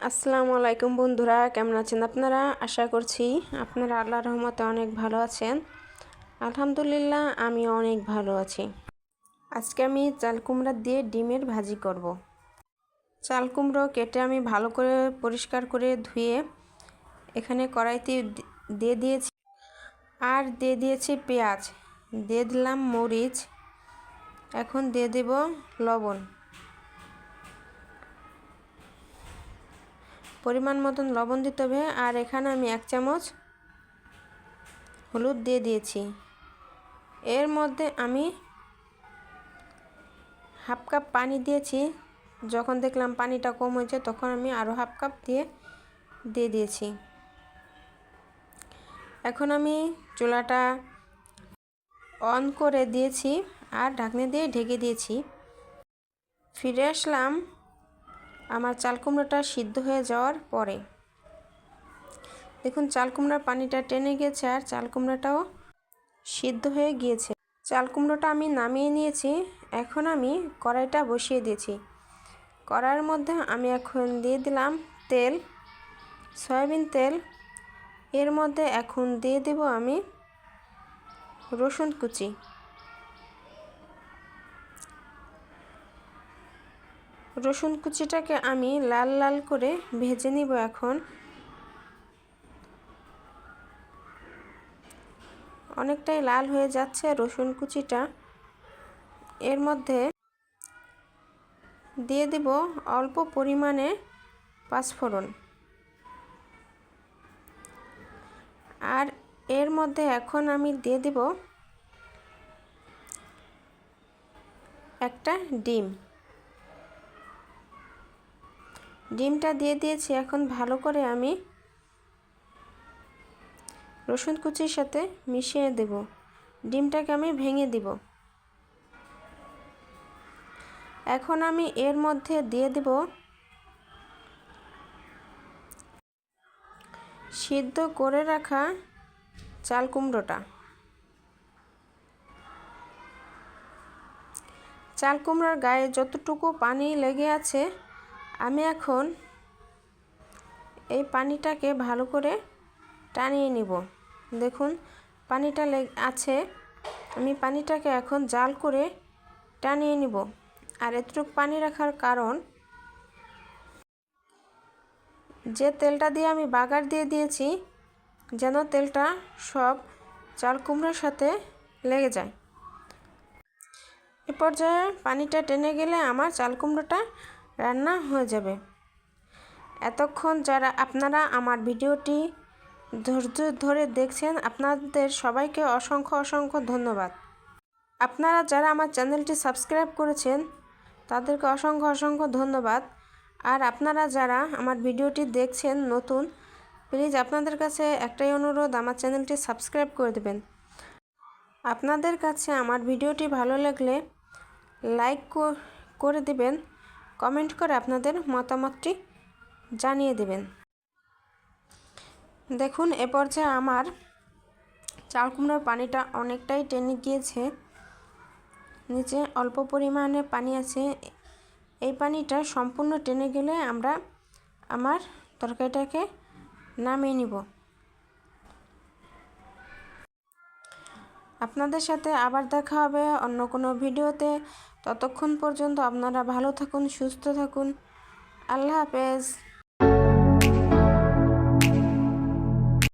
আসসালামু আলাইকুম বন্ধুরা, কেমন আছেন আপনারা? আশা করছি আপনারা আল্লাহ রহমতে অনেক ভালো আছেন। আলহামদুলিল্লাহ আমি অনেক ভালো আছি। আজকে আমি চাল কুমড়া দিয়ে ডিমের ভাজি করব। চাল কুমড়ো কেটে আমি ভালো করে পরিষ্কার করে ধুয়ে এখানে কড়াইতে দিয়ে দিয়েছি। আর দিয়ে দিয়েছি পেঁয়াজ। দিয়ে দিলাম মরিচ। এখন দিয়ে দেব লবণ। পরিমাণ মতন লবণ দিতে হবে। আর এখানে আমি এক চামচ হলুদ দিয়ে দিয়েছি। এর মধ্যে আমি হাফ কাপ পানি দিয়েছি। যখন দেখলাম পানিটা কম হয়েছে, তখন আমি আরও হাফ কাপ দিয়ে দিয়ে দিয়েছি। এখন আমি চুলাটা অন করে দিয়েছি আর ঢাকনি দিয়ে ঢেকে দিয়েছি। ফিরে আসলাম। আমার চাল কুমড়োটা সিদ্ধ হয়ে যাওয়ার পরে। দেখুন, চাল কুমড়ার পানিটা টেনে গেছে আর চাল কুমড়োটাও সিদ্ধ হয়ে গিয়েছে। চাল কুমড়োটা আমি নামিয়ে নিয়েছি। এখন আমি কড়াইটা বসিয়ে দিয়েছি। কড়াইয়ের মধ্যে আমি এখন দিয়ে দিলাম তেল, সয়াবিন তেল। এর মধ্যে এখন দিয়ে দেব আমি রসুন কুচি। রসুন কুচিটাকে আমি লাল লাল করে ভেজে নিব এখন। অনেকটাই লাল হয়ে যাচ্ছে রসুন কুচিটা। এর মধ্যে দিয়ে দেব অল্প পরিমাণে পাঁচফোড়ন। আর এর মধ্যে এখন আমি দিয়ে দেব একটা ডিম। ডিমটা দিয়ে দিয়েছি, এখন ভালো করে আমি রসুন কুচির সাথে মিশিয়ে দেব। ডিমটাকে আমি ভেঙে দিব। এখন আমি এর মধ্যে দিয়ে দেব সিদ্ধ করে রাখা চাল কুমড়োটা। চাল কুমড়োর গায়ে যতটুকু পানি লেগে আছে আমি এখন এই পানিটাকে ভালো করে টানিয়ে নিব। দেখুন, পানিটা আছে। আমি পানিটাকে এখন জাল করে টানিয়ে নিব। আর এতটুকু পানি রাখার কারণ যে তেলটা দিয়ে আমি বাগার দিয়ে দিয়েছি, যেন তেলটা সব চাল কুমড়োর সাথে লেগে যায়। এ পর্যায়ে পানিটা টেনে গেলে আমার চাল কুমড়োটা রান্না হয়ে যাবে। এতক্ষণ যারা আপনারা আমার ভিডিওটি ধৈর্য ধরে দেখছেন, আপনাদের সবাইকে অসংখ্য অসংখ্য ধন্যবাদ। আপনারা যারা আমার চ্যানেলটি সাবস্ক্রাইব করেছেন, তাদেরকে অসংখ্য অসংখ্য ধন্যবাদ। আর আপনারা যারা আমার ভিডিওটি দেখছেন নতুন, প্লিজ আপনাদের কাছে একটাই অনুরোধ, আমার চ্যানেলটি সাবস্ক্রাইব করে দেবেন। আপনাদের কাছে আমার ভিডিওটি ভালো লাগলে লাইক করে দেবেন। কমেন্ট করে আপনাদের মতামতটি জানিয়ে দেবেন। দেখুন, এ পর্যায়ে আমার চাল কুমড়োর পানিটা অনেকটাই টেনে গিয়েছে। নিচে অল্প পরিমাণে পানি আছে। এই পানিটা সম্পূর্ণ টেনে গেলে আমরা আমার তরকারিটাকে নামিয়ে নিব। আপনাদের সাথে আবার দেখা হবে অন্য কোনো ভিডিওতে। ততক্ষণ পর্যন্ত আপনারা ভালো থাকুন, সুস্থ থাকুন। আল্লাহ হাফেজ।